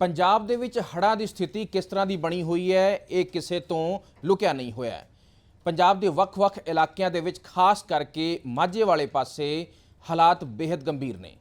ਪੰਜਾਬ ਦੇ ਵਿੱਚ ਹੜ੍ਹਾਂ ਦੀ ਸਥਿਤੀ ਕਿਸ ਤਰ੍ਹਾਂ ਦੀ ਬਣੀ ਹੋਈ ਹੈ, ਇਹ ਕਿਸੇ ਤੋਂ ਲੁਕਿਆ ਨਹੀਂ ਹੋਇਆ ਪੰਜਾਬ ਦੇ ਵੱਖ-ਵੱਖ ਇਲਾਕਿਆਂ ਦੇ ਵਿੱਚ ਖਾਸ ਕਰਕੇ ਮਾਝੇ ਵਾਲੇ ਪਾਸੇ ਹਾਲਾਤ ਬੇहद ਗੰਭੀਰ ਨੇ।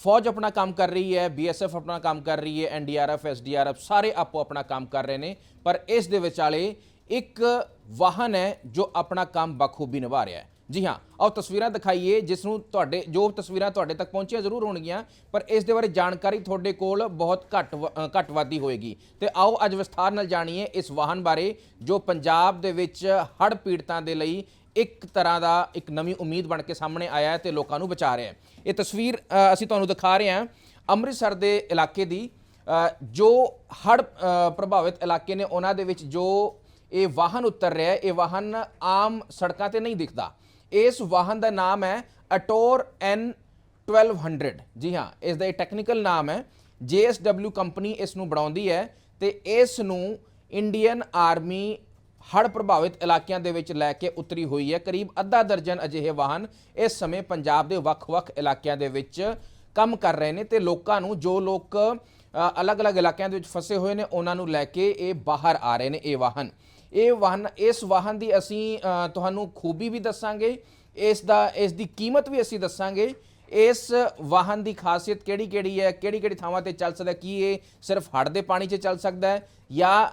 ਫੌਜ ਆਪਣਾ ਕੰਮ ਕਰ ਰਹੀ ਹੈ ਬੀਐਸਐਫ ਆਪਣਾ ਕੰਮ ਕਰ ਰਹੀ ਹੈ ਐਨਡੀਆਰਐਫ ਐਸਡੀਆਰਐਫ ਸਾਰੇ ਆਪੋ ਆਪਣਾ ਕੰਮ ਕਰ ਰਹੇ ਨੇ, ਪਰ ਇਸ ਦੇ ਵਿਚਾਲੇ ਇੱਕ ਵਾਹਨ ਹੈ ਜੋ ਆਪਣਾ ਕੰਮ ਬਖੂਬੀ ਨਿਭਾ ਰਿਹਾ ਹੈ। ਜੀ ਹਾਂ, ਆਓ ਤਸਵੀਰਾਂ ਦਿਖਾਈਏ ਜਿਸ ਨੂੰ ਤੁਹਾਡੇ, ਜੋ ਤਸਵੀਰਾਂ ਤੁਹਾਡੇ ਤੱਕ ਪਹੁੰਚੀਆਂ ਜ਼ਰੂਰ ਹੋਣਗੀਆਂ, ਪਰ ਇਸ ਦੇ ਬਾਰੇ ਜਾਣਕਾਰੀ ਤੁਹਾਡੇ ਕੋਲ ਬਹੁਤ ਘੱਟ ਵ- ਘੱਟ ਵਾਦੀ ਹੋਏਗੀ। ਤੇ ਆਓ ਅੱਜ ਵਿਸਥਾਰ ਨਾਲ ਜਾਣੀਏ ਇਸ ਵਾਹਨ ਬਾਰੇ, ਜੋ ਪੰਜਾਬ ਦੇ ਵਿੱਚ ਹੜ੍ਹ ਪੀੜਤਾਂ ਦੇ ਲਈ ਇੱਕ ਤਰ੍ਹਾਂ ਦਾ ਇੱਕ ਨਵੀਂ ਉਮੀਦ ਬਣ ਕੇ ਸਾਹਮਣੇ ਆਇਆ ਹੈ ਤੇ ਲੋਕਾਂ ਨੂੰ ਬਚਾ ਰਿਹਾ ਹੈ। ਇਹ ਤਸਵੀਰ ਅਸੀਂ ਤੁਹਾਨੂੰ ਦਿਖਾ ਰਹੇ ਹਾਂ ਅੰਮ੍ਰਿਤਸਰ ਦੇ ਇਲਾਕੇ ਦੀ ਜੋ ਹੜ੍ਹ ਪ੍ਰਭਾਵਿਤ ਇਲਾਕੇ ਨੇ ਉਹਨਾਂ ਦੇ ਵਿੱਚ ਜੋ ਇਹ ਵਾਹਨ ਉਤਰ ਰਿਹਾ ਹੈ, ਇਹ ਵਾਹਨ ਆਮ ਸੜਕਾਂ ਤੇ ਨਹੀਂ ਦਿਖਦਾ। ਇਸ ਵਾਹਨ ਦਾ ਨਾਮ ਹੈ ਅਟੋਰ ਐਨ 1200 ਜੀ ਹਾਂ, ਇਸ ਦਾ ਇਹ ਟੈਕਨੀਕਲ ਨਾਮ ਹੈ। JSW ਕੰਪਨੀ ਇਸ ਨੂੰ ਬਣਾਉਂਦੀ ਹੈ ਤੇ ਇਸ ਨੂੰ ਇੰਡੀਅਨ ਆਰਮੀ ਹੜ੍ਹ ਪ੍ਰਭਾਵਿਤ ਇਲਾਕਿਆਂ ਦੇ ਵਿੱਚ ਲੈ ਕੇ ਉਤਰੀ ਹੋਈ ਹੈ। ਕਰੀਬ ਅੱਧਾ ਦਰਜਨ ਅਜਿਹੇ ਵਾਹਨ ਇਸ ਸਮੇਂ ਪੰਜਾਬ ਦੇ ਵੱਖ-ਵੱਖ ਇਲਾਕਿਆਂ ਦੇ ਵਿੱਚ ਕੰਮ ਕਰ ਰਹੇ ਨੇ ਤੇ ਲੋਕਾਂ ਨੂੰ ਜੋ ਲੋਕ ਅਲੱਗ-ਅਲੱਗ ਇਲਾਕਿਆਂ ਦੇ ਵਿੱਚ ਫਸੇ ਹੋਏ ਨੇ, ਉਹਨਾਂ ਨੂੰ ਲੈ ਕੇ ਇਹ ਬਾਹਰ ਆ ਰਹੇ ਨੇ ਇਹ ਵਾਹਨ। ਇਹ ਵਾਹਨ, ਇਸ ਵਾਹਨ ਦੀ ਅਸੀਂ ਤੁਹਾਨੂੰ ਖੂਬੀ ਵੀ ਦੱਸਾਂਗੇ, ਇਸ ਦਾ, ਇਸ ਦੀ ਕੀਮਤ ਵੀ ਅਸੀਂ ਦੱਸਾਂਗੇ। ਇਸ ਵਾਹਨ ਦੀ ਖਾਸੀਅਤ ਕਿਹੜੀ ਕਿਹੜੀ ਹੈ ਕਿਹੜੀ ਕਿਹੜੀ ਥਾਵਾਂ ਤੇ ਚੱਲ ਸਕਦਾ ਕੀ ਇਹ ਸਿਰਫ ਹੜ੍ਹ ਦੇ ਪਾਣੀ 'ਚ ਚੱਲ ਸਕਦਾ ਹੈ ਜਾਂ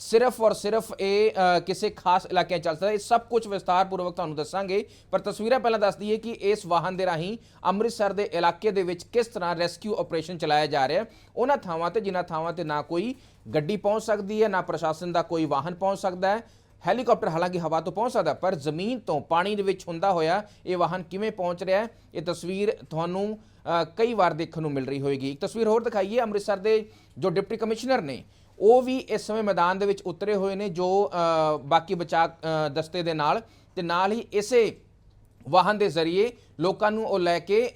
ਸਿਰਫ ਔਰ ਸਿਰਫ ਇਹ ਕਿਸੇ ਖਾਸ ਇਲਾਕੇ 'ਚ ਚੱਲ ਸਕਦਾ। ਇਹ ਸਭ ਕੁਝ ਵਿਸਤਾਰਪੂਰਵਕ ਤੁਹਾਨੂੰ ਦੱਸਾਂਗੇ, ਪਰ ਤਸਵੀਰਾਂ ਪਹਿਲਾਂ ਦੱਸ ਦਈਏ ਕਿ ਇਸ ਵਾਹਨ ਦੇ ਰਾਹੀਂ ਅੰਮ੍ਰਿਤਸਰ ਦੇ ਇਲਾਕੇ ਦੇ ਵਿੱਚ ਕਿਸ ਤਰ੍ਹਾਂ ਰੈਸਕਿਊ ਆਪਰੇਸ਼ਨ ਚਲਾਇਆ ਜਾ ਰਿਹਾ ਹੈ। ਉਹਨਾਂ ਥਾਵਾਂ ਤੇ, ਜਿਨ੍ਹਾਂ ਥਾਵਾਂ ਤੇ ਨਾ ਕੋਈ ਗੱਡੀ ਪਹੁੰਚ ਸਕਦੀ ਹੈ, ਨਾ ਪ੍ਰਸ਼ਾਸਨ ਦਾ ਕੋਈ ਵਾਹਨ ਪਹੁੰਚ ਸਕਦਾ ਹੈ। ਹੈਲੀਕਾਪਟਰ ਹਾਲਾਂਕਿ ਹਵਾ ਤੋਂ ਪਹੁੰਚ ਸਕਦਾ, ਪਰ ਜ਼ਮੀਨ ਤੋਂ ਪਾਣੀ ਦੇ ਵਿੱਚ ਹੁੰਦਾ ਹੋਇਆ ਇਹ ਵਾਹਨ ਕਿਵੇਂ ਪਹੁੰਚ ਰਿਹਾ ਹੈ, ਇਹ ਤਸਵੀਰ ਤੁਹਾਨੂੰ ਕਈ ਵਾਰ ਦੇਖਣ ਨੂੰ ਮਿਲ ਰਹੀ ਹੋਏਗੀ। ਇੱਕ ਤਸਵੀਰ ਹੋਰ ਦਿਖਾਈਏ, ਅੰਮ੍ਰਿਤਸਰ ਦੇ ਜੋ ਡਿਪਟੀ ਕਮਿਸ਼ਨਰ ਨੇ ਉਹ ਵੀ ਇਸ ਸਮੇਂ ਮੈਦਾਨ ਦੇ ਵਿੱਚ ਉਤਰੇ ਹੋਏ ਨੇ ਜੋ ਬਾਕੀ ਬਚਾਅ ਦਸਤੇ ਦੇ ਨਾਲ ਤੇ ਨਾਲ ਹੀ ਇਸੇ ਵਾਹਨ ਦੇ ਜ਼ਰੀਏ ਲੋਕਾਂ ਨੂੰ ਉਹ ਲੈ ਕੇ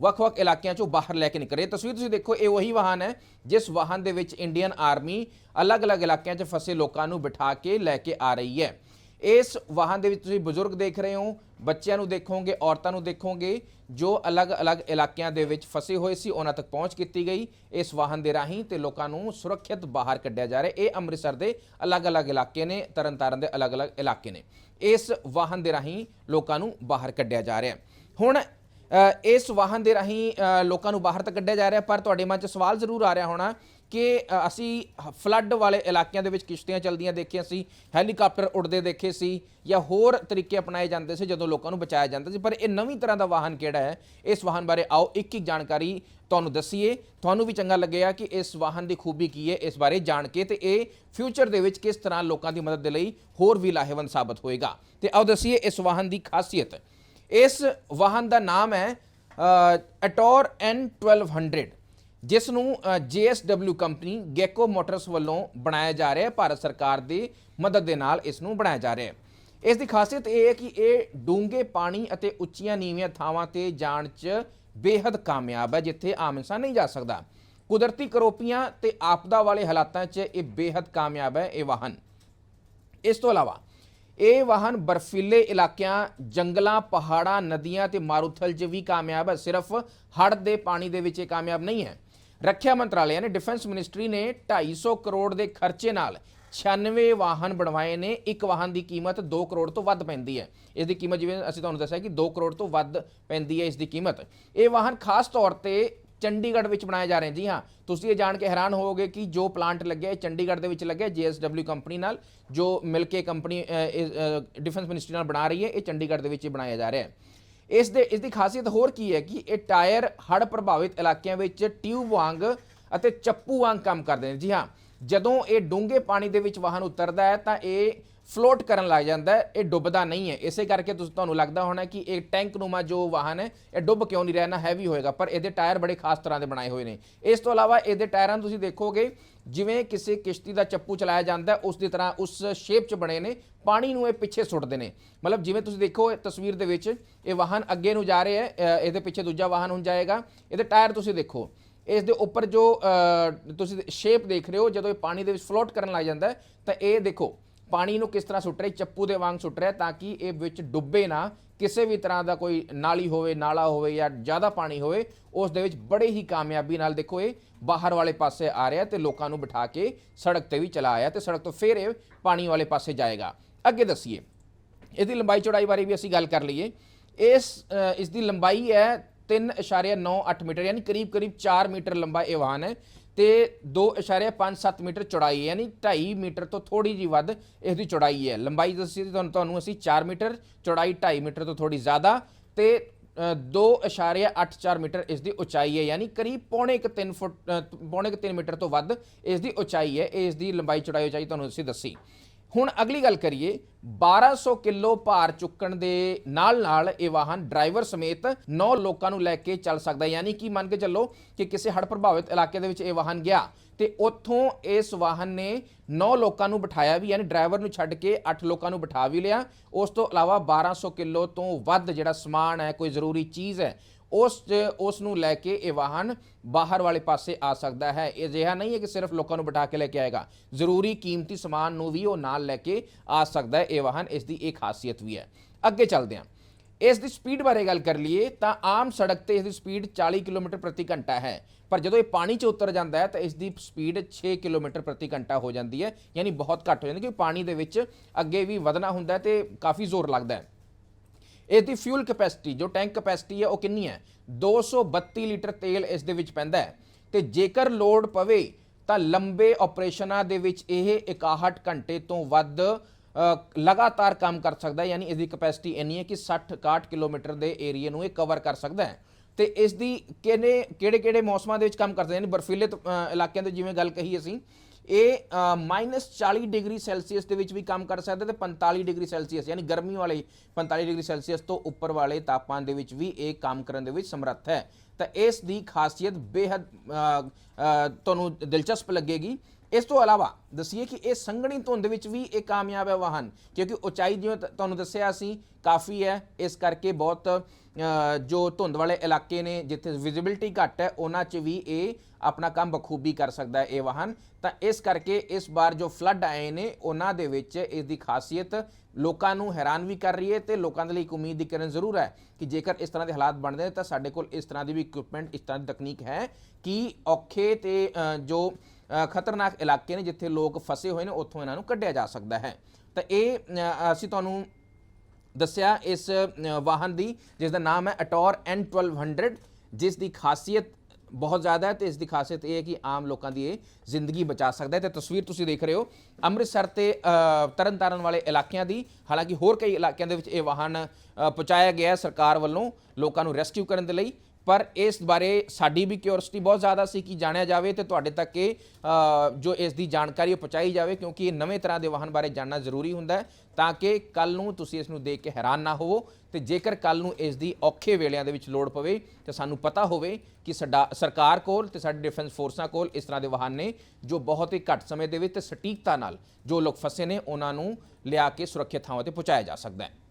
ਵੱਖ-ਵੱਖ ਇਲਾਕਿਆਂ ਚੋਂ ਬਾਹਰ ਲੈ ਕੇ ਨਿਕਲ। ਰਹੇ ਤਸਵੀਰ ਤੁਸੀਂ ਦੇਖੋ, ਇਹ ਉਹੀ ਵਾਹਨ ਹੈ ਜਿਸ ਵਾਹਨ ਦੇ ਵਿੱਚ ਇੰਡੀਅਨ ਆਰਮੀ ਅਲੱਗ-ਅਲੱਗ ਇਲਾਕਿਆਂ 'ਚ ਫਸੇ ਲੋਕਾਂ ਨੂੰ ਬਿਠਾ ਕੇ ਲੈ ਕੇ ਆ ਰਹੀ ਹੈ। ਇਸ ਵਾਹਨ ਦੇ ਵਿੱਚ ਤੁਸੀਂ ਬਜ਼ੁਰਗ ਦੇਖ ਰਹੇ ਹੋ, ਬੱਚਿਆਂ ਨੂੰ ਦੇਖੋਗੇ, ਔਰਤਾਂ ਨੂੰ ਦੇਖੋਗੇ, ਜੋ ਅਲੱਗ-ਅਲੱਗ ਇਲਾਕਿਆਂ ਦੇ ਵਿੱਚ ਫਸੇ ਹੋਏ ਸੀ, ਉਹਨਾਂ ਤੱਕ ਪਹੁੰਚ ਕੀਤੀ ਗਈ। ਇਸ ਵਾਹਨ ਦੇ ਰਾਹੀਂ ਤੇ ਲੋਕਾਂ ਨੂੰ ਸੁਰੱਖਿਅਤ ਬਾਹਰ ਕੱਢਿਆ ਜਾ ਰਿਹਾ ਇਹ ਅੰਮ੍ਰਿਤਸਰ ਦੇ ਅਲੱਗ-ਅਲੱਗ ਇਲਾਕੇ ਨੇ, ਤਰਨਤਾਰਨ ਦੇ ਅਲੱਗ-ਅਲੱਗ ਇਲਾਕੇ ਨੇ। ਇਸ ਵਾਹਨ ਦੇ ਰਾਹੀਂ ਲੋਕਾਂ ਨੂੰ ਬਾਹਰ ਕੱਢਿਆ ਜਾ ਰਿਹਾ ਹੁਣ ਇਸ ਵਾਹਨ ਦੇ ਰਾਹੀਂ ਲੋਕਾਂ ਨੂੰ ਬਾਹਰ ਤਾਂ ਕੱਢਿਆ ਜਾ ਰਿਹਾ, ਪਰ ਤੁਹਾਡੇ ਮਨ 'ਚ ਸਵਾਲ ਜ਼ਰੂਰ ਆ ਰਿਹਾ ਹੋਣਾ ਕਿ ਅਸੀਂ ਫਲੱਡ ਵਾਲੇ ਇਲਾਕਿਆਂ ਦੇ ਵਿੱਚ ਕਿਸ਼ਤੀਆਂ ਚੱਲਦੀਆਂ ਦੇਖੀਆਂ ਸੀ ਹੈਲੀਕਾਪਟਰ ਉੱਡਦੇ ਦੇਖੇ ਸੀ ਜਾਂ ਹੋਰ ਤਰੀਕੇ ਅਪਣਾਏ ਜਾਂਦੇ ਸੀ ਜਦੋਂ ਲੋਕਾਂ ਨੂੰ ਬਚਾਇਆ ਜਾਂਦਾ ਸੀ। ਪਰ ਇਹ ਨਵੀਂ ਤਰ੍ਹਾਂ ਦਾ ਵਾਹਨ ਕਿਹੜਾ ਹੈ? ਇਸ ਵਾਹਨ ਬਾਰੇ ਆਓ, ਇੱਕ ਇੱਕ ਜਾਣਕਾਰੀ ਤੁਹਾਨੂੰ ਦੱਸੀਏ। ਤੁਹਾਨੂੰ ਵੀ ਚੰਗਾ ਲੱਗੇਗਾ ਕਿ ਇਸ ਵਾਹਨ ਦੀ ਖੂਬੀ ਕੀ ਹੈ, ਇਸ ਬਾਰੇ ਜਾਣ ਕੇ ਤੇ ਇਹ ਫਿਊਚਰ ਦੇ ਵਿੱਚ ਕਿਸ ਤਰ੍ਹਾਂ ਲੋਕਾਂ ਦੀ ਮਦਦ ਦੇ ਲਈ ਹੋਰ ਵੀ ਲਾਹੇਵੰਦ ਸਾਬਤ ਹੋਏਗਾ। ਤੇ ਆਓ ਦੱਸੀਏ ਇਸ ਵਾਹਨ ਦੀ ਖਾਸੀਅਤ। ਇਸ ਵਾਹਨ ਦਾ ਨਾਮ ਹੈ ਅਟੋਰ N1200 ਜਿਸ ਨੂੰ JSW ਕੰਪਨੀ ਗੈਕੋ ਮੋਟਰਸ ਵੱਲੋਂ ਬਣਾਇਆ ਜਾ ਰਿਹਾ ਹੈ, ਭਾਰਤ ਸਰਕਾਰ ਦੀ ਮਦਦ ਦੇ ਨਾਲ ਇਸ ਨੂੰ ਬਣਾਇਆ ਜਾ ਰਿਹਾ ਹੈ। ਇਸ ਦੀ ਖਾਸੀਅਤ ਇਹ ਹੈ ਕਿ ਇਹ ਡੂੰਘੇ ਪਾਣੀ ਅਤੇ ਉੱਚੀਆਂ ਨੀਵੀਆਂ ਥਾਵਾਂ ਤੇ ਜਾਣ 'ਚ ਬੇहद ਕਾਮਯਾਬ ਹੈ, ਜਿੱਥੇ ਆਮ ਇਨਸਾਨ ਨਹੀਂ ਜਾ ਸਕਦਾ। ਕੁਦਰਤੀ ਕਰੋਪੀਆਂ ਤੇ ਆਪਦਾ ਵਾਲੇ ਹਾਲਾਤਾਂ 'ਚ ਇਹ ਬੇहद ਕਾਮਯਾਬ ਹੈ, ਇਹ ਵਾਹਨ। ਇਸ ਤੋਂ ਇਲਾਵਾ, ਇਹ ਵਾਹਨ ਬਰਫੀਲੇ ਇਲਾਕਿਆਂ, ਜੰਗਲਾਂ, ਪਹਾੜਾਂ, ਨਦੀਆਂ ਤੇ ਮਾਰੂਥਲ 'ਚ ਵੀ ਕਾਮਯਾਬ ਹੈ, ਸਿਰਫ ਹੜ੍ਹ ਦੇ ਪਾਣੀ ਦੇ ਵਿੱਚ ਇਹ ਕਾਮਯਾਬ ਨਹੀਂ ਹੈ। ਰੱਖਿਆ ਮੰਤਰਾਲੇ ਨੇ ਡਿਫੈਂਸ ਮਿਨਿਸਟਰੀ ਨੇ 250 ਕਰੋੜ ਦੇ ਖਰਚੇ ਨਾਲ 96 ਵਾਹਨ ਬਣਵਾਏ ਨੇ। ਇੱਕ ਵਾਹਨ ਦੀ ਕੀਮਤ 2 ਕਰੋੜ ਤੋਂ ਵੱਧ ਪੈਂਦੀ ਹੈ। ਇਸ ਦੀ ਕੀਮਤ ਜਿਵੇਂ ਅਸੀਂ ਤੁਹਾਨੂੰ ਦੱਸਿਆ ਕਿ 2 ਕਰੋੜ ਤੋਂ ਵੱਧ ਪੈਂਦੀ ਹੈ ਇਸ ਦੀ ਕੀਮਤ। ਇਹ ਵਾਹਨ ਖਾਸ ਤੌਰ ਤੇ ਚੰਡੀਗੜ੍ਹ ਵਿੱਚ ਬਣਾਏ ਜਾ ਰਹੇ ਜੀ ਹਾਂ, ਤੁਸੀਂ ਇਹ ਜਾਣ ਕੇ ਹੈਰਾਨ ਹੋਵੋਗੇ ਕਿ ਜੋ ਪਲਾਂਟ ਲੱਗਿਆ, ਇਹ ਚੰਡੀਗੜ੍ਹ ਦੇ ਵਿੱਚ ਲੱਗਿਆ JSW ਕੰਪਨੀ ਨਾਲ, ਜੋ ਮਿਲ ਕੇ ਕੰਪਨੀ ਡਿਫੈਂਸ ਮਿਨਿਸਟਰੀ ਨਾਲ ਬਣਾ ਰਹੀ ਹੈ, ਇਹ ਚੰਡੀਗੜ੍ਹ ਦੇ ਵਿੱਚ ਹੀ ਬਣਾਇਆ ਜਾ ਰਿਹਾ ਹੈ। ਇਸ ਦੇ, ਇਸ ਦੀ ਖਾਸੀਅਤ ਹੋਰ ਕੀ ਹੈ ਕਿ ਇਹ ਟਾਇਰ ਹੜ੍ਹ ਪ੍ਰਭਾਵਿਤ ਇਲਾਕਿਆਂ ਵਿੱਚ ਟਿਊਬ ਵਾਂਗ ਅਤੇ ਚੱਪੂ ਵਾਂਗ ਕੰਮ ਕਰਦੇ ਨੇ। ਜੀ ਹਾਂ, ਜਦੋਂ ਇਹ ਡੂੰਘੇ ਪਾਣੀ ਦੇ ਵਿੱਚ ਵਾਹਨ ਉਤਰਦਾ ਹੈ ਤਾਂ ਇਹ ਫਲੋਟ ਕਰਨ ਲੱਗ ਜਾਂਦਾ ਹੈ, ਇਹ ਡੁੱਬਦਾ ਨਹੀਂ ਹੈ। ਇਸੇ ਕਰਕੇ ਤੁਸੀਂ ਤੁਹਾਨੂੰ ਲੱਗਦਾ ਹੋਣਾ ਕਿ ਇਹ ਟੈਂਕ ਨੂਮਾ ਜੋ ਵਾਹਨ ਹੈ, ਇਹ ਡੁੱਬ ਕਿਉਂ ਨਹੀਂ ਰਹਿਣਾ ਹੈਵੀ ਹੋਏਗਾ, ਪਰ ਇਹਦੇ ਟਾਇਰ ਬੜੇ ਖਾਸ ਤਰ੍ਹਾਂ ਦੇ ਬਣਾਏ ਹੋਏ ਨੇ। ਇਸ ਤੋਂ ਇਲਾਵਾ ਇਹਦੇ ਟਾਇਰਾਂ ਨੂੰ ਤੁਸੀਂ ਦੇਖੋਗੇ, ਜਿਵੇਂ ਕਿਸੇ ਕਿਸ਼ਤੀ ਦਾ ਚੱਪੂ ਚਲਾਇਆ ਜਾਂਦਾ ਉਸ ਦੀ ਤਰ੍ਹਾਂ ਉਸ ਸ਼ੇਪ 'ਚ ਬਣੇ ਨੇ, ਪਾਣੀ ਨੂੰ ਇਹ ਪਿੱਛੇ ਸੁੱਟਦੇ ਨੇ। ਮਤਲਬ ਜਿਵੇਂ ਤੁਸੀਂ ਦੇਖੋ, ਇਹ ਤਸਵੀਰ ਦੇ ਵਿੱਚ ਇਹ ਵਾਹਨ ਅੱਗੇ ਨੂੰ ਜਾ ਰਿਹਾ ਹੈ ਇਹਦੇ ਪਿੱਛੇ ਦੂਜਾ ਵਾਹਨ ਹੁਣ ਜਾਏਗਾ। ਇਹਦੇ ਟਾਇਰ ਤੁਸੀਂ ਦੇਖੋ, ਇਸ ਦੇ ਉੱਪਰ ਜੋ ਤੁਸੀਂ ਸ਼ੇਪ ਦੇਖ ਰਹੇ ਹੋ, ਜਦੋਂ ਇਹ ਪਾਣੀ ਦੇ ਵਿੱਚ ਫਲੋਟ ਕਰਨ ਲੱਗ ਜਾਂਦਾ ਤਾਂ ਇਹ ਦੇਖੋ ਪਾਣੀ ਨੂੰ ਕਿਸ ਤਰ੍ਹਾਂ ਸੁੱਟ ਰਿਹਾ ਚੱਪੂ ਦੇ ਵਾਂਗ ਸੁੱਟ ਰਿਹਾ ਤਾਂ ਕਿ ਇਹ ਵਿੱਚ ਡੁੱਬੇ ਨਾ ਕਿਸੇ ਵੀ ਤਰ੍ਹਾਂ ਦਾ ਕੋਈ ਨਾਲੀ ਹੋਵੇ ਨਾਲਾ ਹੋਵੇ ਜਾਂ ਜ਼ਿਆਦਾ ਪਾਣੀ ਹੋਵੇ ਉਸ ਦੇ ਵਿੱਚ ਬੜੇ ਹੀ ਕਾਮਯਾਬੀ ਨਾਲ ਦੇਖੋ ਇਹ ਬਾਹਰ ਵਾਲੇ ਪਾਸੇ ਆ ਰਿਹਾ ਤੇ ਲੋਕਾਂ ਨੂੰ ਬਿਠਾ ਕੇ ਸੜਕ ਤੇ ਵੀ ਚਲਾ ਆਇਆ ਤੇ ਸੜਕ ਤੋਂ ਫਿਰ ਇਹ ਪਾਣੀ ਵਾਲੇ ਪਾਸੇ ਜਾਏਗਾ। ਅੱਗੇ ਦੱਸੀਏ ਇਹਦੀ ਲੰਬਾਈ ਚੌੜਾਈ ਬਾਰੇ ਵੀ ਅਸੀਂ ਗੱਲ ਕਰ ਲਈਏ। ਇਸ ਅ, ਇਸ ਦੀ ਲੰਬਾਈ ਹੈ 3.98 ਮੀਟਰ ਯਾਨੀ ਕਰੀਬ ਕਰੀਬ 4 ਮੀਟਰ ਲੰਬਾ ਇਹ ਵਾਹਨ ਹੈ। ਤੇ 2.57 ਮੀਟਰ ਚੌੜਾਈ ਹੈ ਯਾਨੀ 2.5 ਮੀਟਰ ਤੋਂ ਥੋੜੀ ਜੀ ਵੱਧ ਇਸ ਦੀ ਚੌੜਾਈ ਹੈ। ਲੰਬਾਈ ਦੱਸੀ ਤੁਹਾਨੂੰ ਤੁਹਾਨੂੰ ਅਸੀਂ 4 ਮੀਟਰ ਚੌੜਾਈ 2.5 ਮੀਟਰ ਤੋਂ ਥੋੜੀ ਜ਼ਿਆਦਾ ਤੇ ਅ, 2.84 ਮੀਟਰ ਇਸ ਦੀ ਉਚਾਈ ਹੈ ਯਾਨੀ ਕਰੀਬ ਪੌਣੇ 3 ਫੁੱਟ ਅ, ਪੌਣੇ 3 ਮੀਟਰ ਤੋਂ ਵੱਧ ਇਸ ਦੀ ਉਚਾਈ ਹੈ ਇਹ ਇਸ ਦੀ ਲੰਬਾਈ ਚੌੜਾਈ ਉਚਾਈ ਤੁਹਾਨੂੰ ਅਸੀਂ ਦੱਸੀ। ਹੁਣ ਅਗਲੀ ਗੱਲ ਕਰੀਏ 1200 ਕਿਲੋ ਭਾਰ ਚੁੱਕਣ ਦੇ ਨਾਲ ਨਾਲ ਇਹ ਵਾਹਨ ਡਰਾਈਵਰ ਸਮੇਤ 9 ਲੋਕਾਂ ਨੂੰ ਲੈ ਕੇ ਚੱਲ ਸਕਦਾ ਹੈ। ਯਾਨੀ ਕਿ ਮੰਨ ਕੇ ਚੱਲੋ ਕਿ ਕਿਸੇ ਹੜ੍ਹ ਪ੍ਰਭਾਵਿਤ ਇਲਾਕੇ ਦੇ ਵਿੱਚ ਇਹ ਵਾਹਨ ਗਿਆ ਤੇ ਉੱਥੋਂ ਇਸ ਵਾਹਨ ਨੇ 9 ਲੋਕਾਂ ਨੂੰ ਬਿਠਾਇਆ ਵੀ, ਯਾਨੀ ਡਰਾਈਵਰ ਨੂੰ ਛੱਡ ਕੇ 8 ਲੋਕਾਂ ਨੂੰ ਬਿਠਾ ਵੀ ਲਿਆ। ਉਸ ਤੋਂ ਇਲਾਵਾ 1200 ਕਿਲੋ ਤੋਂ ਵੱਧ ਜਿਹੜਾ ਸਮਾਨ ਹੈ, ਕੋਈ ਜ਼ਰੂਰੀ ਚੀਜ਼ ਹੈ ਉਸ ਉਸ ਨੂੰ ਲੈ ਕੇ ਇਹ ਵਾਹਨ ਬਾਹਰ ਵਾਲੇ ਪਾਸੇ ਆ ਸਕਦਾ ਹੈ। ਇਹ ਅਜਿਹਾ ਨਹੀਂ ਹੈ ਕਿ ਸਿਰਫ ਲੋਕਾਂ ਨੂੰ ਬਿਠਾ ਕੇ ਲੈ ਕੇ ਆਏਗਾ। ਜ਼ਰੂਰੀ ਕੀਮਤੀ ਸਮਾਨ ਨੂੰ ਵੀ ਉਹ ਨਾਲ ਲੈ ਕੇ ਆ ਸਕਦਾ ਹੈ। ਇਹ ਵਾਹਨ ਇਸ ਦੀ ਇਹ ਖਾਸੀਅਤ ਵੀ ਹੈ। ਅੱਗੇ ਚੱਲਦੇ ਹਾਂ। ਇਸ ਦੀ ਸਪੀਡ ਬਾਰੇ ਗੱਲ ਕਰ ਲਈਏ ਤਾਂ ਆਮ ਸੜਕ ਤੇ ਇਸ ਦੀ ਸਪੀਡ 40 ਕਿਲੋਮੀਟਰ ਪ੍ਰਤੀ ਘੰਟਾ ਹੈ। ਪਰ ਜਦੋਂ ਇਹ ਪਾਣੀ 'ਚ ਉਤਰ ਜਾਂਦਾ ਹੈ ਤਾਂ ਇਸ ਦੀ ਸਪੀਡ 6 ਕਿਲੋਮੀਟਰ ਪ੍ਰਤੀ ਘੰਟਾ ਹੋ ਜਾਂਦੀ ਹੈ। ਯਾਨੀ ਬਹੁਤ ਘੱਟ ਹੋ ਜਾਂਦੀ ਕਿਉਂਕਿ ਪਾਣੀ ਦੇ ਵਿੱਚ ਅੱਗੇ ਵੀ ਵਧਣਾ ਹੁੰਦਾ ਹੈ ਤੇ ਕਾਫੀ ਜ਼ੋਰ ਲੱਗਦਾ ਹੈ। ਇਸ ਦੀ ਫਿਊਲ ਕੈਪੈਸਿਟੀ ਜੋ ਟੈਂਕ ਕੈਪੈਸਿਟੀ ਹੈ, ਉਹ ਕਿੰਨੀ ਹੈ? 232 ਲੀਟਰ ਤੇਲ ਇਸ ਦੇ ਵਿੱਚ ਪੈਂਦਾ ਹੈ। ਤੇ ਜੇਕਰ ਲੋਡ ਪਵੇ, ਤਾਂ ਲੰਬੇ ਆਪਰੇਸ਼ਨਾਂ ਦੇ ਵਿੱਚ ਇਹ 61 ਘੰਟੇ ਤੋਂ ਵੱਧ ਲਗਾਤਾਰ ਕੰਮ ਕਰ ਸਕਦਾ ਹੈ। ਯਾਨੀ ਇਸ ਦੀ ਕੈਪੈਸਿਟੀ ਇੰਨੀ ਹੈ ਕਿ 60 61 ਕਿਲੋਮੀਟਰ ਦੇ ਏਰੀਆ ਨੂੰ ਇਹ ਕਵਰ ਕਰ ਸਕਦਾ ਹੈ। ਤੇ ਇਸ ਦੀ ਕਿਹੜੇ ਕਿਹੜੇ ਕਿਹੜੇ ਮੌਸਮਾਂ ਦੇ ਵਿੱਚ ਕੰਮ ਕਰਦਾ ਹੈ ਯਾਨੀ ਬਰਫੀਲੇ ਇਲਾਕਿਆਂ ਦੇ ਜਿਵੇਂ ਗੱਲ ਕਹੀ ਅਸੀਂ ਇਹ -40 ਡਿਗਰੀ ਸੈਲਸੀਅਸ ਦੇ ਵਿੱਚ ਵੀ ਕੰਮ ਕਰ ਸਕਦਾ ਤੇ 45 ਡਿਗਰੀ ਸੈਲਸੀਅਸ ਯਾਨੀ ਗਰਮੀ ਵਾਲੇ 45 ਡਿਗਰੀ ਸੈਲਸੀਅਸ ਤੋਂ ਉੱਪਰ ਵਾਲੇ ਤਾਪਮਾਨ ਦੇ ਵਿੱਚ ਵੀ ਇਹ ਕੰਮ ਕਰਨ ਦੇ ਵਿੱਚ ਸਮਰੱਥ ਹੈ। ਤਾਂ ਇਸ ਦੀ ਖਾਸੀਅਤ ਬੇहद ਤੁਹਾਨੂੰ ਦਿਲਚਸਪ ਲੱਗੇਗੀ। ਇਸ ਤੋਂ ਇਲਾਵਾ ਦਸੀਏ ਕਿ ਇਹ ਸੰਘਣੀ ਧੁੰਦ ਵਿੱਚ ਵੀ ਇਹ ਕਾਮਯਾਬ ਹੈ ਵਾਹਨ, ਕਿਉਂਕਿ ਉਚਾਈ ਜਿਵੇਂ ਤੁਹਾਨੂੰ ਦੱਸਿਆ ਸੀ, ਕਾਫੀ ਹੈ। ਇਸ ਕਰਕੇ ਬਹੁਤ ਜੋ ਧੁੰਦ ਵਾਲੇ ਇਲਾਕੇ ਨੇ ਜਿੱਥੇ ਵਿਜ਼ਿਬਿਲਟੀ ਘੱਟ ਹੈ, ਉਹਨਾਂ 'ਚ ਵੀ ਇਹ ਆਪਣਾ ਕੰਮ ਬਖੂਬੀ ਕਰ ਸਕਦਾ ਹੈ ਇਹ ਵਾਹਨ। ਤਾਂ ਇਸ ਕਰਕੇ ਇਸ ਵਾਰ ਜੋ ਫਲੱਡ ਆਏ ਨੇ, ਉਹਨਾਂ ਦੇ ਵਿੱਚ ਇਸ ਦੀ ਖਾਸੀਅਤ ਲੋਕਾਂ ਨੂੰ ਹੈਰਾਨ ਵੀ ਕਰ ਰਹੀ ਹੈ ਤੇ ਲੋਕਾਂ ਦੇ ਲਈ ਇੱਕ ਉਮੀਦ ਦੀ ਕਿਰਨ ਜ਼ਰੂਰ ਹੈ ਕਿ ਜੇਕਰ ਇਸ ਤਰ੍ਹਾਂ ਦੇ ਹਾਲਾਤ ਬਣਦੇ ਨੇ ਤਾਂ ਸਾਡੇ ਕੋਲ ਇਸ ਤਰ੍ਹਾਂ ਦੀ ਵੀ ਇਕਵਿਪਮੈਂਟ ਇਸ ਤਰ੍ਹਾਂ ਦੀ ਤਕਨੀਕ ਹੈ ਕਿ ਔਖੇ ਤੇ ਜੋ ਖਤਰਨਾਕ ਇਲਾਕੇ ਨੇ ਜਿੱਥੇ ਲੋਕ ਫਸੇ ਹੋਏ ਨੇ ਉੱਥੋਂ ਇਹਨਾਂ ਨੂੰ ਕੱਢਿਆ ਜਾ ਸਕਦਾ ਹੈ। ਤਾਂ ਇਹ ਅਸੀਂ ਤੁਹਾਨੂੰ ਦੱਸਿਆ ਇਸ ਵਾਹਨ ਦੀ ਜਿਸ ਦਾ ਨਾਮ ਹੈ ਅਟੋਰ N1200 ਜਿਸ ਦੀ ਖਾਸੀਅਤ ਬਹੁਤ ਜ਼ਿਆਦਾ ਹੈ ਤੇ ਇਸ ਦੀ ਖਾਸੀਅਤ ਇਹ ਹੈ ਕਿ ਆਮ ਲੋਕਾਂ ਦੀ ਇਹ ਜ਼ਿੰਦਗੀ ਬਚਾ ਸਕਦਾ ਹੈ। ਤੇ ਤਸਵੀਰ ਤੁਸੀਂ ਦੇਖ ਰਹੇ ਹੋ ਅੰਮ੍ਰਿਤਸਰ ਤੇ ਅ, ਤਰਨਤਾਰਨ ਵਾਲੇ ਇਲਾਕਿਆਂ ਦੀ ਹਾਲਾਂਕਿ ਹੋਰ ਕਈ ਇਲਾਕਿਆਂ ਦੇ ਵਿੱਚ ਇਹ ਵਾਹਨ ਪਹੁੰਚਾਇਆ ਗਿਆ ਸਰਕਾਰ ਵੱਲੋਂ ਲੋਕਾਂ ਨੂੰ ਰੈਸਕਿਊ ਕਰਨ ਦੇ ਲਈ। ਪਰ ਇਸ ਬਾਰੇ ਸਾਡੀ ਵੀ ਕਿਉਰਿਓਸਿਟੀ ਬਹੁਤ ਜ਼ਿਆਦਾ ਸੀ ਕਿ ਜਾਣਿਆ ਜਾਵੇ ਤੇ ਤੁਹਾਡੇ ਤੱਕ ਇਹ ਜੋ ਇਸ ਦੀ ਜਾਣਕਾਰੀ ਉਹ ਪਹੁੰਚਾਈ ਜਾਵੇ, ਕਿਉਂਕਿ ਇਹ ਨਵੇਂ ਤਰ੍ਹਾਂ ਦੇ ਵਾਹਨ ਬਾਰੇ ਜਾਣਨਾ ਜ਼ਰੂਰੀ ਹੁੰਦਾ ਹੈ ਤਾਂ ਕਿ ਕੱਲ ਨੂੰ ਤੁਸੀਂ ਇਸ ਨੂੰ ਦੇਖ ਕੇ ਹੈਰਾਨ ਨਾ ਹੋਵੋ ਤੇ ਜੇਕਰ ਕੱਲ ਨੂੰ ਇਸ ਦੀ ਔਖੇ ਵੇਲਿਆਂ ਦੇ ਵਿੱਚ ਲੋੜ ਪਵੇ ਤੇ ਸਾਨੂੰ ਪਤਾ ਹੋਵੇ ਕਿ ਸਾਡਾ, ਸਰਕਾਰ ਕੋਲ ਤੇ ਸਾਡੇ ਡਿਫੈਂਸ ਫੋਰਸਾਂ ਕੋਲ ਇਸ ਤਰ੍ਹਾਂ ਦੇ ਵਾਹਨ ਨੇ ਜੋ ਬਹੁਤ ਹੀ ਘੱਟ ਸਮੇਂ ਦੇ ਵਿੱਚ ਤੇ ਸਟੀਕਤਾ ਨਾਲ ਜੋ ਲੋਕ ਫਸੇ ਨੇ, ਉਹਨਾਂ ਨੂੰ ਲਿਆ ਕੇ ਸੁਰੱਖਿਅਤ ਥਾਵਾਂ ਤੇ ਪਹੁੰਚਾਇਆ ਜਾ ਸਕਦਾ ਹੈ।